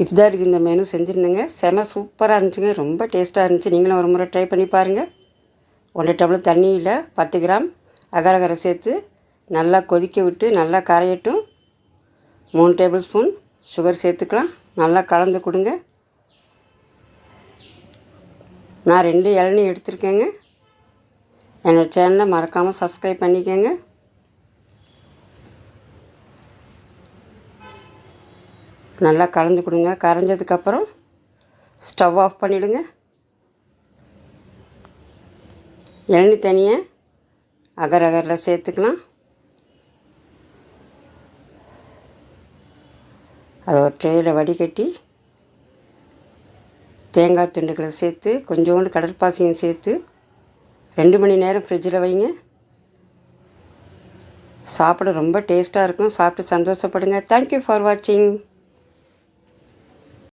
இஃப்தாருக்கு இந்த மெனு செஞ்சுருந்தேங்க செம சூப்பராக இருந்துச்சுங்க ரொம்ப டேஸ்ட்டாக இருந்துச்சு நீங்களும் ஒரு முறை ட்ரை பண்ணி பாருங்கள் ஒன்றரை டம்ளர் தண்ணியில் பத்து கிராம் அகரகரை சேர்த்து நல்லா கொதிக்க விட்டு நல்லா கரையட்டும் மூணு டேபிள் ஸ்பூன் சுகர் சேர்த்துக்கலாம் நல்லா கலந்து கொடுங்க நான் ரெண்டு இளநீ எடுத்திருக்கேங்க என்னோடய சேனலை மறக்காமல் சப்ஸ்கிரைப் பண்ணிக்கோங்க நல்லா கலந்து கொடுங்க. கரைஞ்சதுக்கப்புறம் ஸ்டவ் ஆஃப் பண்ணிவிடுங்க இளநி தனியை அகர் அகரில் சேர்த்துக்கலாம். அதை ஒரு ட்ரேயில் வடிகட்டி தேங்காய் துண்டுகளை சேர்த்து கொஞ்சோண்டு கடற்பாசியும் சேர்த்து ரெண்டு மணி நேரம் ஃப்ரிட்ஜில் வைங்க. சாப்பிட ரொம்ப டேஸ்ட்டாக இருக்கும். சாப்பிட்டு சந்தோஷப்படுங்க. தேங்க்யூ ஃபார் வாட்சிங்